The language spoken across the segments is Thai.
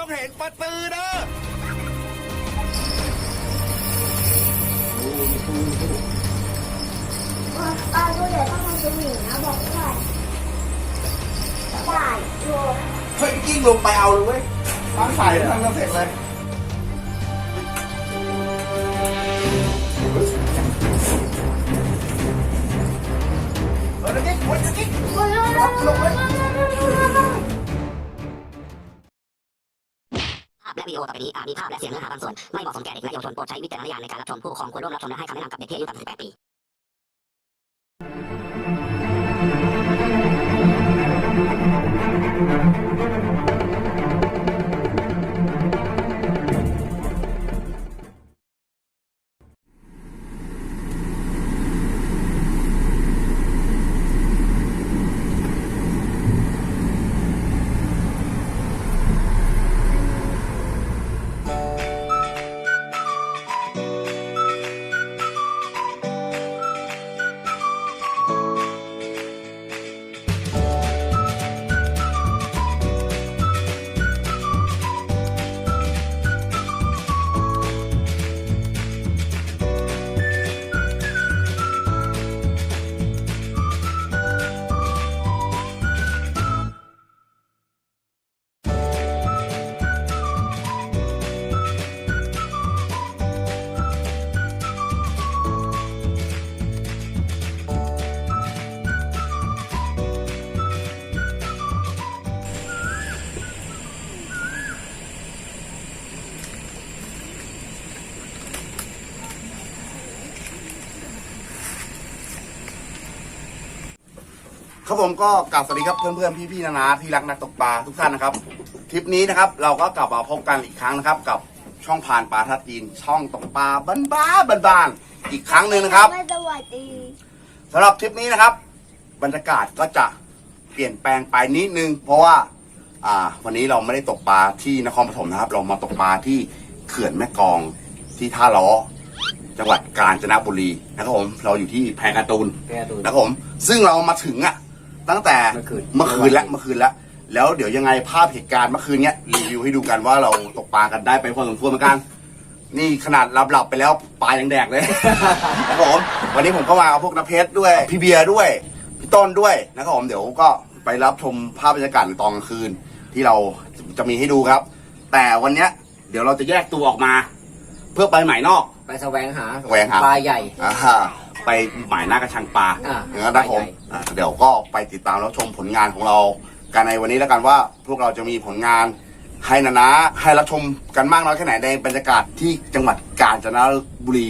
ต้องเห็นปลาตือเด้อปลาตัวใหญ่ต้องทำสวิงนะบอกได้ได้โยเฮ้ยกิ้งลงไปเอาเลยเว้ยฟ้าใสทำกันเสร็จเลยเออเดี๋ยวนี้คนเดี๋ยวนี้โอ้ยโอ้ยโอ้ย ต่อไปนี้อาจมีภาพและเสียงเนื้อหาบางส่วน ไม่เหมาะสมแก่เด็กและเยาวชนโปรดใช้วิจารณญาณในการรับชมผู้ปกครองควรร่วมรับชมและให้คำแนะนำกับเด็กที่อายุต่ำกว่า18ปี ผมก็กล่าวสวัสดีครับเพื่อนๆพี่ๆนานาที่รักนักตกปลาทุกท่านนะครับทริปนี้นะครับเราก็กลับมาพบกันอีกครั้งนะครับ กับช่องผ่านปลาทัดจีนช่องตกปลาบ้านบ้านบ้านๆอีกครั้งหนึ่งนะครับไม่สวัสดีสำหรับทริปนี้นะครับ บรรยากาศก็จะเปลี่ยนแปลงไปนิดนึง เพราะว่าอ่าวันนี้เราไม่ได้ตกปลาที่นครปฐมนะครับ เรามาตกปลาที่เขื่อนแม่กองที่ท่าล้อ จังหวัดกาญจนบุรีนะครับผมเราอยู่ที่แพการ์ตูน แกดูนะครับผมซึ่งเรามาถึงอะ ตั้งแต่เมื่อคืน เมื่อคืนแล้วเมื่อคืนแล้ว แล้วเดี๋ยวยังไงภาพเหตุการณ์เมื่อคืนเนี้ยรีวิวให้ดูกันว่าเราตกปลากันได้ไปพอสมควรเหมือนกัน นี่ขนาดหลับหลับๆไปแล้วปลายังแดกเลยนะครับผมวันนี้ผมก็มากับพวกนเพชรด้วย พี่เบียร์ด้วย พี่ต้นด้วยนะครับผมเดี๋ยวก็ไปรับชมภาพบรรยากาศในตอนกลางคืนที่เราจะมีให้ดูครับ แต่วันเนี้ยเดี๋ยวเราจะแยกตัวออกมา เพื่อไปหมายนอก ไปแสวงหาแสวงหา ปลาใหญ่ อ่า ไปหมายหน้ากระชังปลาอ่าอย่างนั้นนะผมใหญ่อ่าเดี๋ยวก็ไปติดตามแล้วชมผลงานของเรากันในวันนี้แล้วกันว่าพวกเราจะมีผลงานให้นะนะให้รับชมกันมากน้อยแค่ไหนในบรรยากาศที่จังหวัดกาญจนบุรี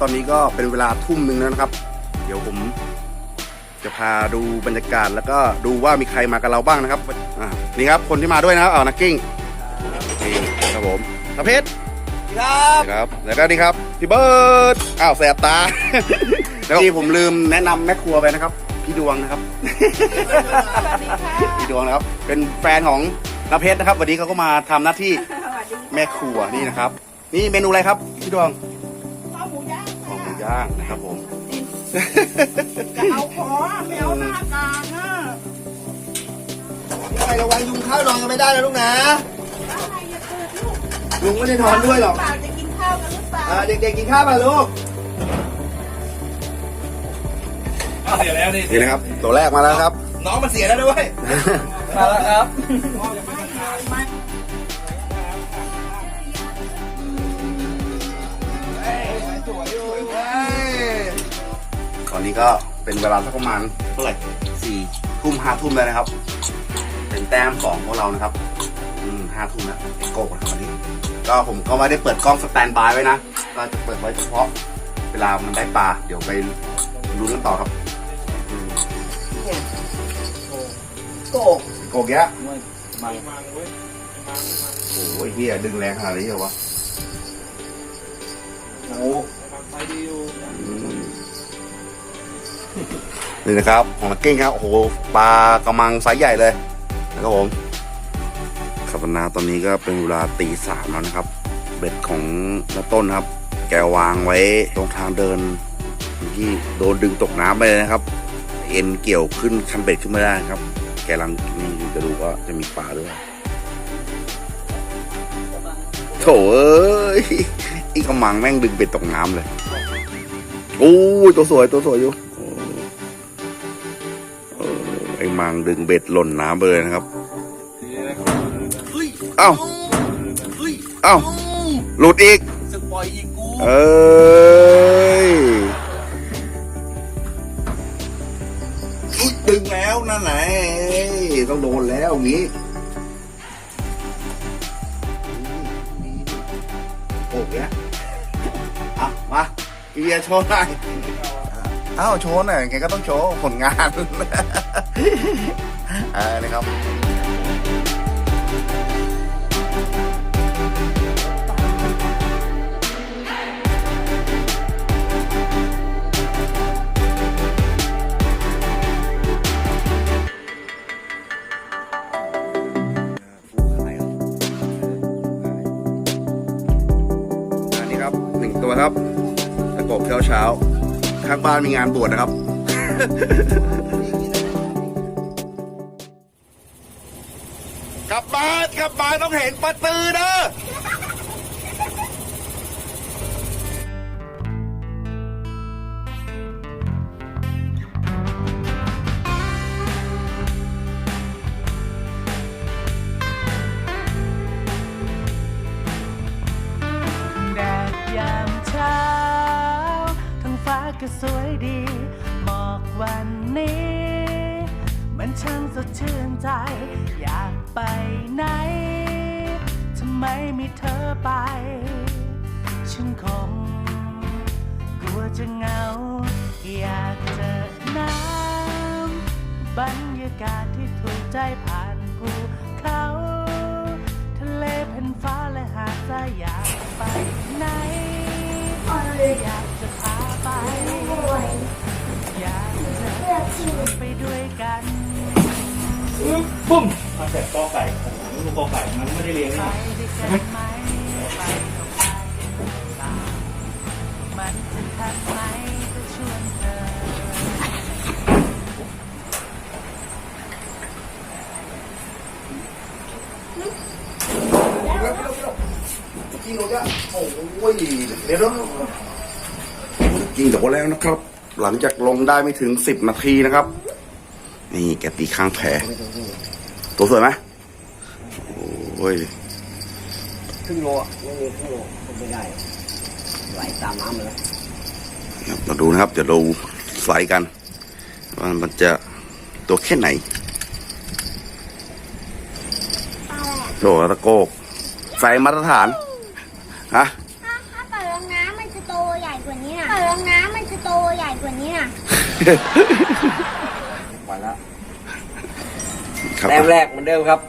ตอนนี้ก็เป็นเวลาทุ่มหนึ่งแล้วนะครับ เดี๋ยวผมจะพาดูบรรยากาศแล้วก็ดูว่ามีใครมากับเราบ้างนะครับอ่านี่ครับคนที่มาด้วยนะครับเอานักกิ้งนี่ครับผมตะเพชรครับนะครับแล้วก็นี่ครับพี่เบิร์ดอ้าวแสบตา แล้วที่ผมลืมแนะนำแม่ครัวไปนะครับ พี่ดวงนะครับ พี่ดวงนะครับ เป็นแฟนของนเพชรนะครับ วันนี้เขาก็มาทำหน้าที่แม่ครัวนี่นะครับ นี่เมนูอะไรครับพี่ดวงข้าวหมูย่าง ข้าวหมูย่างนะครับผมจะเอาขอไม่เอาหน้ากลางอะไประวังยุงข้าวนอนกันไม่ได้นะลูกนะอะไรอย่าเปิดลูกยุงไม่ได้นอนด้วยหรอกเปล่าจะกินข้าวกันหรือเปล่าอ่าเด็กๆกินข้าวมาลูกเสียแล้วนี่นี่นะครับ ตัวแรกมาแล้วครับ น้องมันเสียแล้วด้วยมาแล้วครับ ตอนนี้ก็เป็นเวลาสักประมาณเท่าไหร่สี่ทุ่มห้าทุ่มแล้วนะครับ เป็นแต้มของพวกเรานะครับ อืมห้าทุ่มแล้วโก้นะครับวันนี้ ก็ผมก็ไม่ได้เปิดกล้องสแตนด์บายไว้นะ ก็จะเปิดไว้เฉพาะ เวลามันได้ปลา เดี๋ยวไปลุ้นกันต่อครับเนี่ยโอ้โกกโกกแยะมันมังมังเว้ยมังมังโอ้ยเฮียดึงแรงขนาดนี้เหรอวะโอ้มังไปดีอยู่อืม นี่นะครับของนักเก้งครับ โอ้โหปลากระมังไซส์ใหญ่เลยนะครับผมครับนาตอนนี้ก็เป็นเวลาตีสามแล้วนะครับ เบ็ดของน้าต้นครับ แกวางไว้ตรงทางเดินที่โดนดึงตกน้ำไปเลยนะครับ เอ็นเกี่ยวขึ้นคันเบ็ดขึ้นไม่ได้ครับ แกลังนี่จะดูว่าจะมีปลาด้วยโถเอ้ยอีกระมังแม่งดึงเบ็ดตกน้ำเลยโอ้ยตัวสวยตัวสวยอยู่ มังดึงเบ็ดหล่นน้ำไปเลยนะครับ เอ้า เอ้า หลุดอีกสึกปล่อยอีกกูเอ้ยอุ๊ยดึงแล้วนั่นไหนต้องโดนแล้วอย่างนี้ โอ้ยอะมาพี่เบียร์โชว์หน่อยเอ้าโชว์หน่อยแกก็ต้องโชว์ผลงาน เออนะครับอันนี้ครับหนึ่งตัวครับตะกบเช้าเช้าข้างบ้านมีงานบวชนะครับ กลับมาต้องเห็นประตือเด้อ ช่างสดชื่นใจ อยากไปไหนทำไมมีเธอไป ฉันคงกลัวจะเหงา อยากเจอน้ำบรรยากาศที่ถูกใจผ่านภูเขาทะเลแผ่นฟ้าและหาดทรายอยากไปไหนอยากจะพาไป อยากจะไปด้วยกัน ปุ้มมาเสร็จกอไก่ลูกกอไก่มันไม่ได้เลี้ยงไปนี่ด้วยกันไหมไปก็ไปตามมันจะทันไหมจะชวนเธอกินหมดแล้วโอ้ยเดี๋ยวกินจบแล้วนะครับ หลังจากลงได้ไม่ถึงสิบนาทีนะครับ นี่แกตีข้างแผลตัวสวยไหมโอ้ยครึ่งโลอะไม่มีครึ่งโลทำไม่ได้ไหลตามน้ำเลยครับมาดูนะครับ เดี๋ยวเราใส่กันว่ามันจะตัวแค่ไหนปลาอะไรอะโดตะโกกใส่มาตรฐานฮะถ้าถ้าปลาลงน้ำมันจะโตใหญ่กว่านี้น่ะปลาลงน้ำมันจะโตใหญ่กว่านี้น่ะปล่อยแล้ว ครับแต้มแรกเหมือนเดิมครับ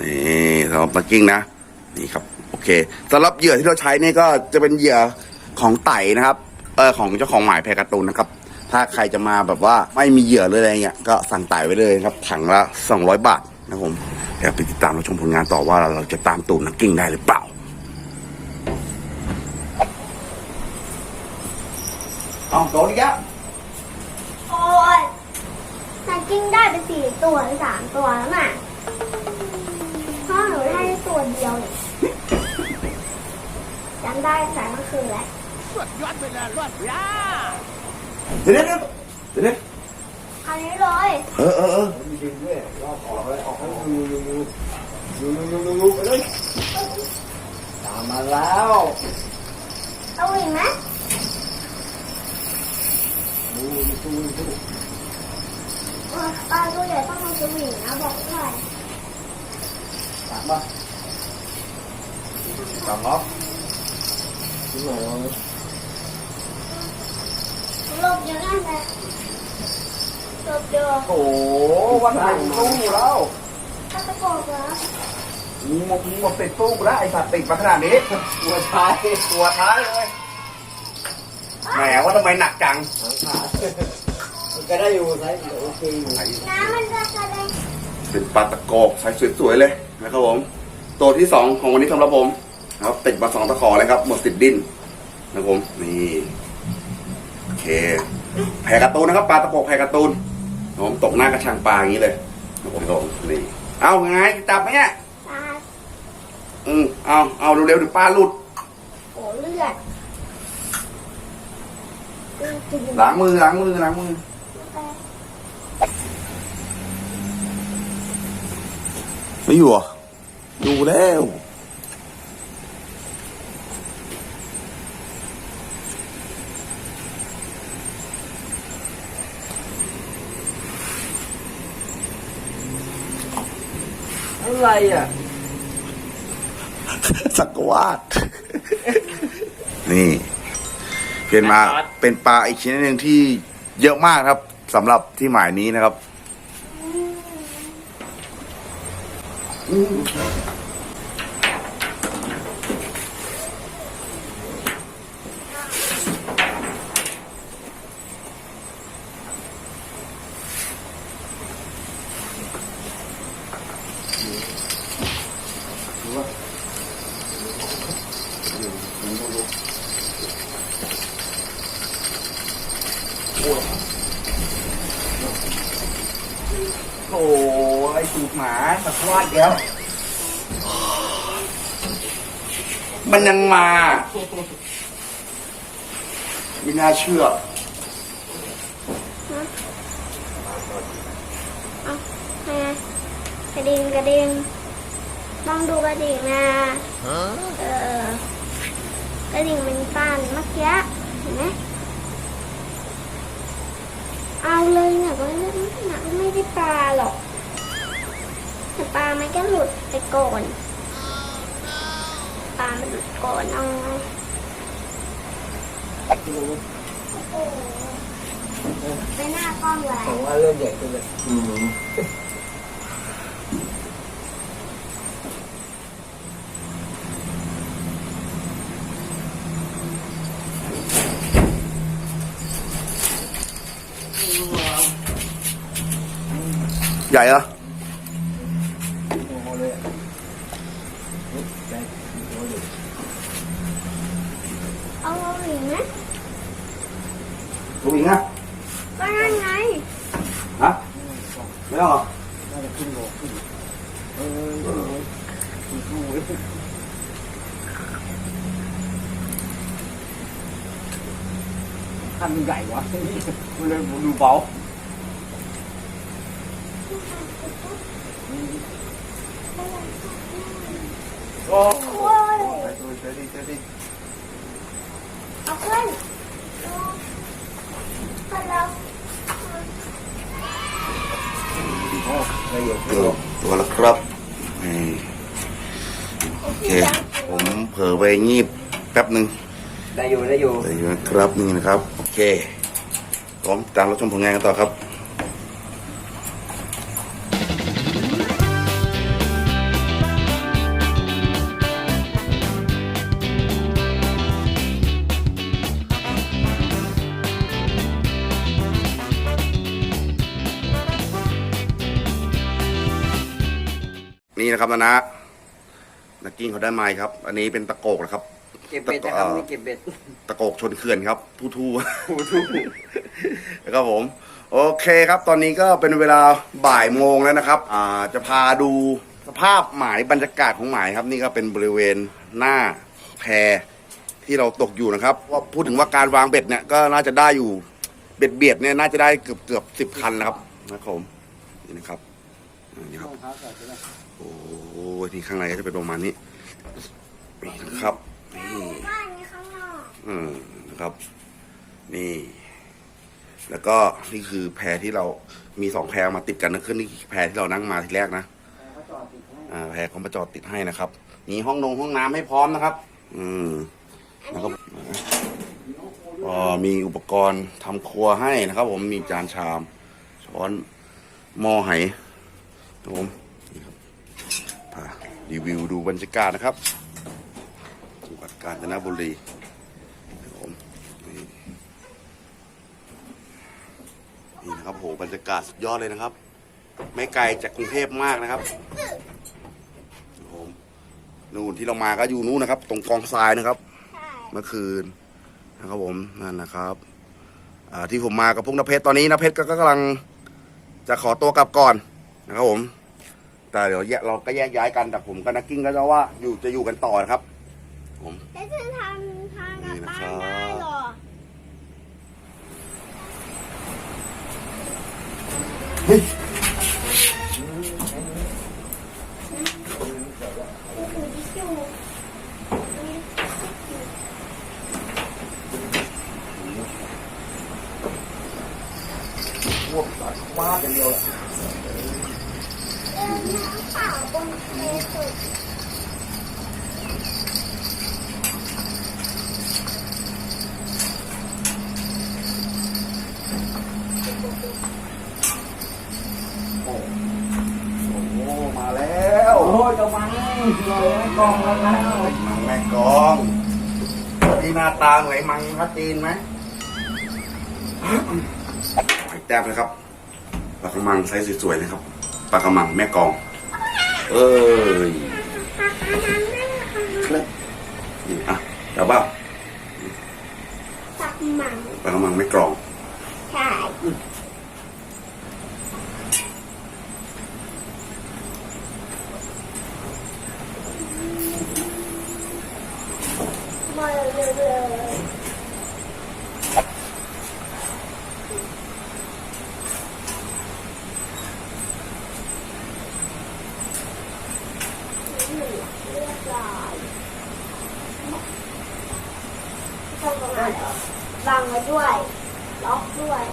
นี่สำหรับปักกิ้งนะนี่ครับโอเคสำหรับเหยื่อที่เราใช้นี่ก็จะเป็นเหยื่อของไต่นะครับเออของเจ้าของหมายแพรการ์ตูนนะครับ ถ้าใครจะมาแบบว่าไม่มีเหยื่อเลยอะไรเงี้ยก็สั่งไต่ไว้เลยครับถังละ 200 บาทนะครับผมเดี๋ยวไปติดตามเราชมผลงานต่อว่าเราจะตามตูนนักกิ้งได้หรือเปล่าเอาโดนอีกแล้ว ไปสี่ตัวหรือสามตัวแล้วน่ะพ่อหนูให้ตัวเดียวเนี่ยจำได้สายเมื่อคืนแล้วสุดยอดไปเลยรวดยาเดี๋ยวเดี๋ยวเดี๋ยวเดี๋คราวนี้เลยเออเออเออมีอบออกอกให้ดูดูดูดูดูดูดูไปเลยตามมาแล้วเอาอีกไหมดูดูดู ปลาตัวใหญ่ต้องเอาสวิงนะบอกด้วยตามมาตามล็อกดูหน่อยโลกเยอะนั่นแหละจบเดียวโอ้วันไหนตู้แล้วตะโกนเหรอมีหมดมีหมดติดตู้กูแล้วไอสัตว์ติดมาขนาดนี้ตัวท้ายตัวท้ายเลยแหมว่าทำไมหนักจังมัน ก็ได้อยู่ไซส์โอเคอยู่น้ำมันจะกระเด็นเป็นปลาตะโกกใส่สวยๆเลยนะครับผม ตัวที่สองของวันนี้สำหรับผมนะครับติดมาสองตะขอเลยครับ หมดติดดิ้นนะครับผมนี่โอเคแผ่การ์ตูนนะครับปลาตะโกกแผ่การ์ตูนนะครับผมตกหน้ากระชังปลาอย่างนี้เลยนะครับผมนี่เอาไงจับไหมเนี่ยตาอืมเอาเอาเร็วๆเดี๋ยวปลาหลุดโอ้เลือดเลือดจริงล้างมือล้างมือล้างมือ ไม่อยู่อะดูแล้วอะไรอะ สักวาด นี่ เป็นมาเป็นปลาอีกชนิดหนึ่งที่เยอะมากครับสำหรับที่หมายนี้นะครับ โอ้ไอจูบหมาสักวาดเดียวมันยังมาไม่น่าเชื่อเอาไงกระดิ่งกระดิ่งต้องดูกระดิ่งนะเออกระดิ่งมันสั่นเมื่อกี้เห็นไหมเอาเลยเนี่ยก็ไม่ได้ไม่ได้ปลาหรอก ปลามันก็หลุดไปก่อนปลามันหลุดก่อนเอาไงไปหน้ากล้องไว้ผมว่าเริ่มใหญ่ขึ้นเลยอืมใหญ่เหรอ โอ้โหเลยอะใหญ่โอ้โห เอาหลิงนะ ลูกอิงอะ ก็นั่นไง ฮะ ไม่ต้องเหรอ น่าจะขึ้นโลขึ้นเออเออดูดูเว้ย คันมันใหญ่วะมันเลยดูเบาโอ้โอ้ยไปดูเจอดิเจอดิเอาขึ้นเอาขึ้นแล้วโอ้ละเอียดตัวตัวละครับนี่โอเค ผมเผลอไปงีบแป๊บหนึ่งได้อยู่ได้อยู่เดี๋ยวนะครับนี่นะครับ โอเคผมตามรับชมผลงานกันต่อครับนี่นะครับนะนะนักกิ้งเขาได้ไม้ครับ อันนี้เป็นตะโกกนะครับ เก็บเบ็ดนะครับนี่เก็บเบ็ดตะโกกชนเขื่อนครับทู่ทู่ทู่แล้วก็ผม โอเคครับ ตอนนี้ก็เป็นเวลาบ่ายโมงแล้วนะครับ อ่าจะพาดูสภาพหมายบรรยากาศของหมายครับ นี่ก็เป็นบริเวณหน้าแพที่เราตกอยู่นะครับว่าพูดถึงว่าการวางเบ็ดเนี่ยก็น่าจะได้อยู่เบ็ดเบียดเนี่ยน่าจะได้เกือบเกือบสิบคันนะครับนะครับผมนี่นะครับอ่านี่ครับโอ้โหที่ข้างในก็จะเป็นประมาณนี้นี่นะครับ นี่บ้านนี้ข้างนอกอืมนะครับ นี่ แล้วก็นี่คือแพรที่เรามีสองแพรมาติดกันนะขึ้นนี่แพรที่เรานั่งมาทีแรกนะอ่าแพรเขามาจอดติดให้นะครับมีห้องนงห้องน้ำให้พร้อมนะครับ อืมนะครับก็มีอุปกรณ์ทำครัวให้นะครับ ผมมีจานชามช้อนหม้อไหครับผมนี่ครับพารีวิวดูบรรยากาศนะครับ กาญจนบุรีครับผมนี่นี่นะครับโหบรรยากาศสุดยอดเลยนะครับ ไม่ไกลจากกรุงเทพมากนะครับครับผมนู่นที่เรามาก็อยู่นู่นนะครับ ตรงกองทรายนะครับใช่เมื่อคืนนะครับผมนั่นนะครับอ่าที่ผมมากับพวกนเพชรตอนนี้นเพชรก็ก็กำลังจะขอตัวกลับก่อนนะครับผม แต่เดี๋ยวแยกเราก็แยกย้ายกันแต่ผมกับนักกิ้งก็จะว่าอยู่จะอยู่กันต่อนะครับ ผมแล้วจะทำทางกลับบ้านได้เหรอพ ต้มนะครับปลากระมังไซส์สวยๆนะครับปลากระมังแม่กลอง เอ้ยครับนี่อะเดี๋ยวเปล่าตักหมังปลากระมังแม่กลองใช่มาเลยเลยเรียบร้อยทำอะไรเหรอบังไว้ด้วย ล็อกด้วย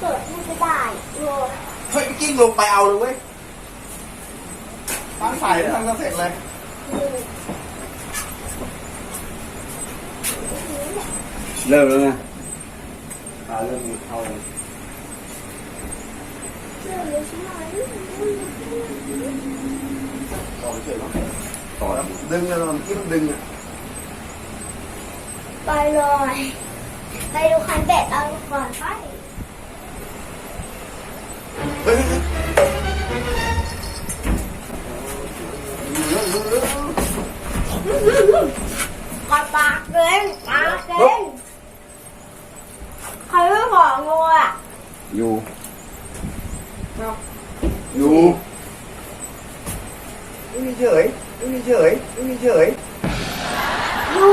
เปิดไม่ได้โลเฮ้ยกิ้งลงไปเอาเลยเว้ยตั้งสายแล้วทำกันเสร็จเลยเริ่มแล้วไงตาเริ่มมีเข้าเลยเชื่อเลยใช่ไหมต่อเฉยเนาะต่อแล้วดึงเลยมันกิ้งดึงอะไปเลย ไปดูคันเบ็ดเอาก่อนไป เฮ้ยกอดปากเกินปากเกินใครไม่บอกงูอะอยู่ อยู่ไม่มีเฉยไม่มีเฉยไม่มีเฉยยู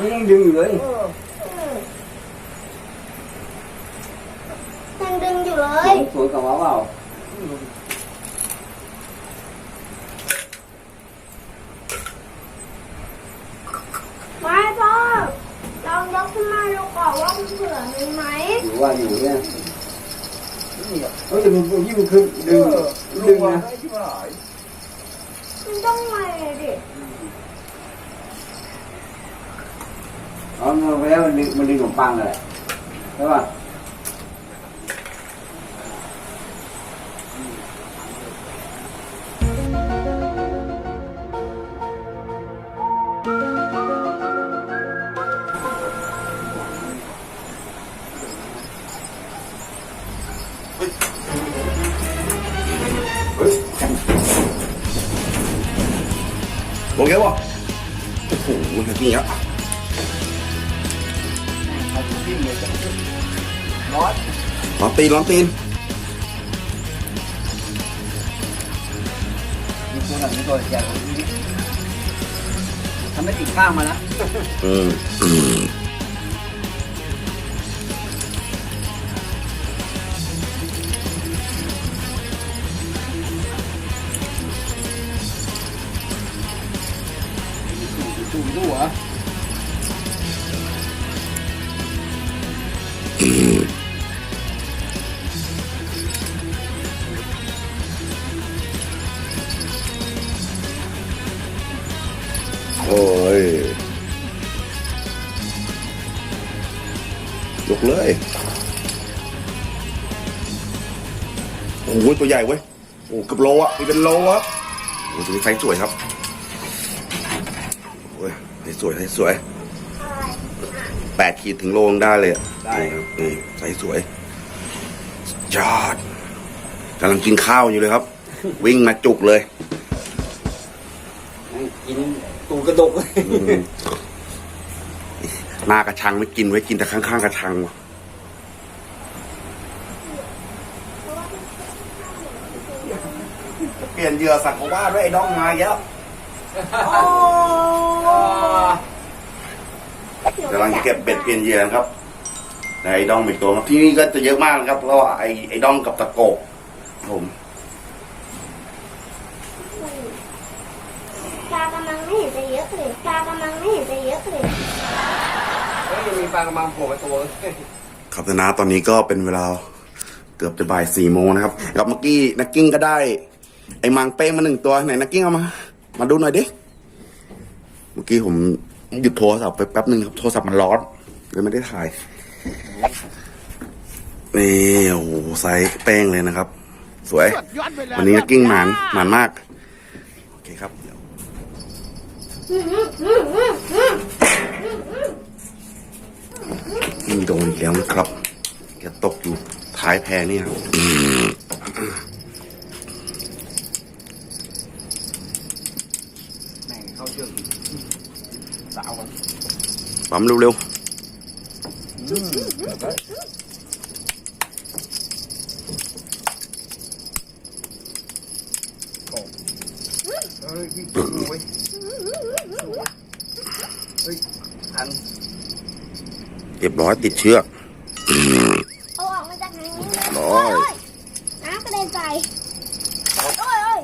นี่ยังดึงอยู่เลย ยังดึง อยู่เลยสวยกับว้าเปล่าไม่พ่อลองยกขึ้นมาดูก่อนว่ามันเผื่อมีไหมอยู่ว่าอยู่เนี่ยเฮ้ยแต่มึงยิ่งมึงคือดึงดึงนะมันต้องไงดิอ๋อมันไปแล้วมันดึงมันดึงขนมปังเลยใช่ป่ะ โหนี่อะร้อนร้อนตีนร้อนตีนมีตัวหนังมีตัวใหญ่กว่านี้ทำให้ติดข้างมานะอืมอืม กๆเลย โอ้โหตัวใหญ่เว้ย โอ้เกับโลอะมีเป็นโลครับโอ้ตัวนี้ไซส์สวยครับ โอ้ยไซส์สวยไซส์สวยแปดขีดถึงโลงได้เลยอะได้นี่ครับนี่ไซส์สวยสุดยอดกำลังกินข้าวอยู่เลยครับ วิ่งมาจุกเลย กินตูกระดกอืม หน้ากระชังไม่กินไว้กินแต่ข้างๆกระชังว่ะเปลี่ยนเหยื่อสังขว่าด้วยไอ้น้องมาเยอะกำลังจะเก็บเบ็ดเปลี่ยนเหยื่อนะครับในไอ้ดองอีกตัวครับที่นี่ก็จะเยอะมากนะครับ เพราะว่าไอ้ไอ้ดองกับตะโกกครับผมปลากำลังไม่เห็นจะเยอะเลยปลากำลังไม่เห็นจะเยอะเลย มีปลากระมังโผล่มาตัวครับนะตอนนี้ก็เป็นเวลาเกือบจะบ่ายสี่โมงนะครับกับเมื่อกี้นักกิ้งก็ได้ ไอ้มังเป้งมาหนึ่งตัวไหนนักกิ้งเอามา มาดูหน่อยดิเมื่อกี้ผมหยุดโทรศัพท์ไปแป๊บหนึ่งครับโทรศัพท์มันร้อนเลยไม่ได้ถ่ายนี่โอ้โหไซส์เป้งเลยนะครับ สวย วันนี้นักกิ้งหมานหมานมาก โอเคครับเดี๋ยว ดนอีกแล้วนะครับแกตกอยู่ท้ายแพนี่ครับอืมแม่งเข้าเชือกสาวกันปั๊มเร็วเอยติดเชือกเอาออกมาจากไหนนี่นะร้โอ้อยยน้ำกระเด็นใส่โอ้ยโอ้ย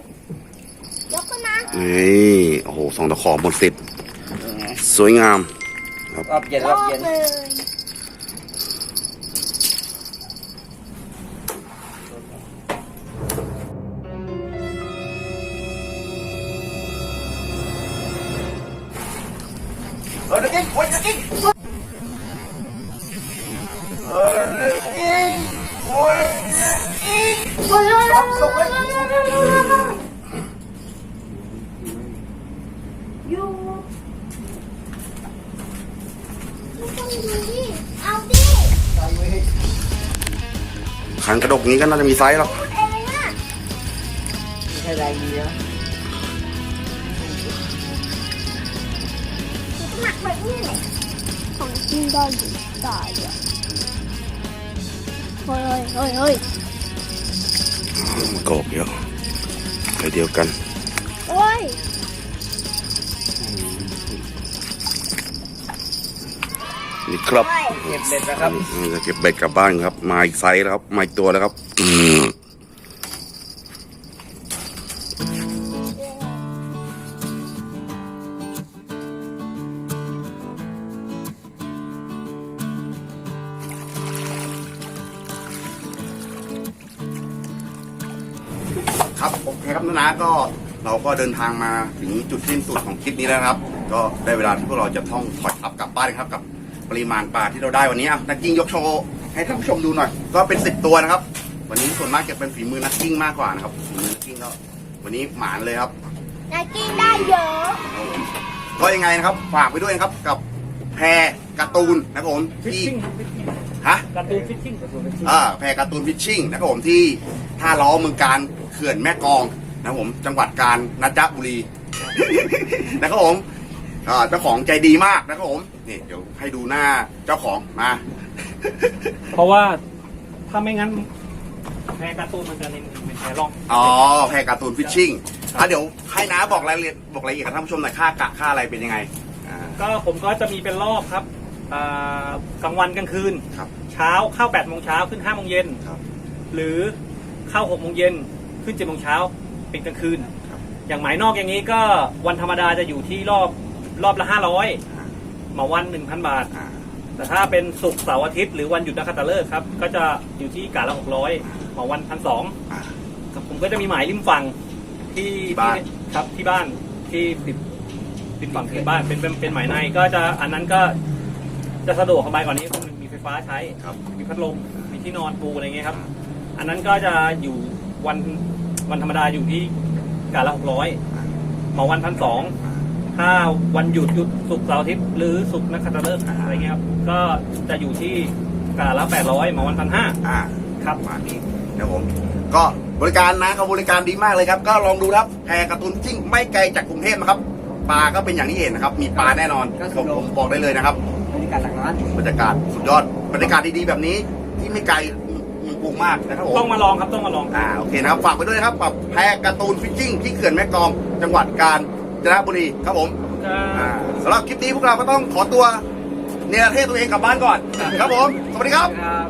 ยกขึ้นมานี่โอ้โหสองตะขอหมดสิทธิ์สวยงามรอบเย็นโลรอบกเย็นเลยเออนักกิ้งโอ้ยนักกิ้ง อ้ยโอ้ยโอ้ยโอ้ยโอ้ยโอ้ยโอ้ยอยู่ไม่ต้องดูดิเอาดิขันกระดกนี้ก็น่าจะมีไซส์หรอกอะไม่ใช่แรงดีนะหนักแบบนี้เลยของจริงได้อยู่ได้อะเฮ้ยเฮ้ยเฮ้ย กอกเดียวไปเดียวกันเฮ้ยนี่ครับเก็บเบ็ดนะครับนี่จะเก็บเบ็ดกลับบ้านครับ มาอีกไซส์แล้วครับ มาอีกตัวแล้วครับ อืม เราก็เดินทางมาถึงจุดสิ้นสุดของคลิปนี้แล้วนะครับ ก็ได้เวลาที่พวกเราจะท่องถอยกลับกลับบ้านครับกับปริมาณปลาที่เราได้วันนี้อะนักกิ้งยกโชว์ให้ท่านผู้ชมดูหน่อย ก็เป็นสิบตัวนะครับ วันนี้ส่วนมากจะเป็นฝีมือนักกิ้งมากกว่านะครับฝีมือนักกิ้งก็วันนี้หมานเลยครับนายกินได้เยอะ ก็ยังไงนะครับฝากไปด้วยนะครับกับแพรการ์ตูนนะครับผมฟิชที่ชิ่งฮะ การ์ตูนฟิชชิ่งการ์ตูนฟิชชิ่งอ่าแพรการ์ตูนฟิชชิ่งนะครับผมที่ท่าล้อเมืองการเขื่อนแม่กลอง นะครับผมจังหวัดกาญจนบุรีนะครับผมอ่าเจ้าของใจดีมากนะครับผมนี่เดี๋ยวให้ดูหน้าเจ้าของมา เพราะว่าถ้าไม่งั้นแพรการ์ตูนมันจะเน้นเป็นแพรล่องอ๋อแพรการ์ตูนฟิชชิ่งอะเดี๋ยวให้น้าบอกรายละเอียดบอกรายละเอียดกับท่านผู้ชมหน่อยค่ากะค่าอะไรเป็นยังไงอ่าก็ผมก็จะมีเป็นรอบครับอ่ากลางวันกลางคืนครับเช้าเข้า8โมงเช้าขึ้น5โมงเย็นครับหรือเข้า6โมงเย็นขึ้น7โมงเช้า เป็นกลางคืนครับอย่างหมายนอกอย่างนี้ก็วันธรรมดาจะอยู่ที่รอบรอบละ500หมาวัน1,000บาทอ่าแต่ถ้าเป็นศุกร์เสาร์อาทิตย์หรือวันหยุดนักขัตฤกษ์ครับ ก็จะอยู่ที่กาละ600หมาวันพันสองอ่าผมก็จะมีหมายริมฝั่งที่ที่บ้านครับที่บ้านที่ติดติดฝั่งที่บ้านเป็นเป็นเป็นหมายในก็จะอันนั้นก็จะสะดวกสบายกว่านี้เพราะมันมีไฟฟ้าใช้ครับมีพัดลมมีที่นอนปูอะไรเงี้ยครับ อันนั้นก็จะอยู่วัน วันธรรมดาอยู่ที่การละหกร้อยเหมาวันพันสองถ้าวันหยุดหยุดศุกร์เสาร์อาทิตย์หรือศุกร์นักขัตฤกษ์อะไรเงี้ยครับก็จะอยู่ที่การละแปดร้อยเหมาวันพันห้าอ่าครับประมาณนี้นะครับผมก็บริการนะเขาบริการดีมากเลยครับ ก็ลองดูนะครับแพรการ์ตูนจริงไม่ไกลจากกรุงเทพนะครับปลาก็เป็นอย่างที่เห็นนะครับ มีปลาแน่นอนผมผมบอกได้เลยนะครับบรรยากาศหลักร้านบรรยากาศสุดยอดบรรยากาศดีๆแบบนี้ที่ไม่ไกล เมืองกรุงมากนะครับผมต้องมาลองครับต้องมาลองอ่าโอเคนะครับฝากไปด้วยนะครับกับแพรการ์ตูนฟิชชิ่งที่เขื่อนแม่กลอง จังหวัดกาญจนบุรีครับผมอ่าสำหรับคลิปนี้พวกเราก็ต้องขอตัวเนรเทศตัวเองกลับบ้านก่อน ครับผม สวัสดีครับครับ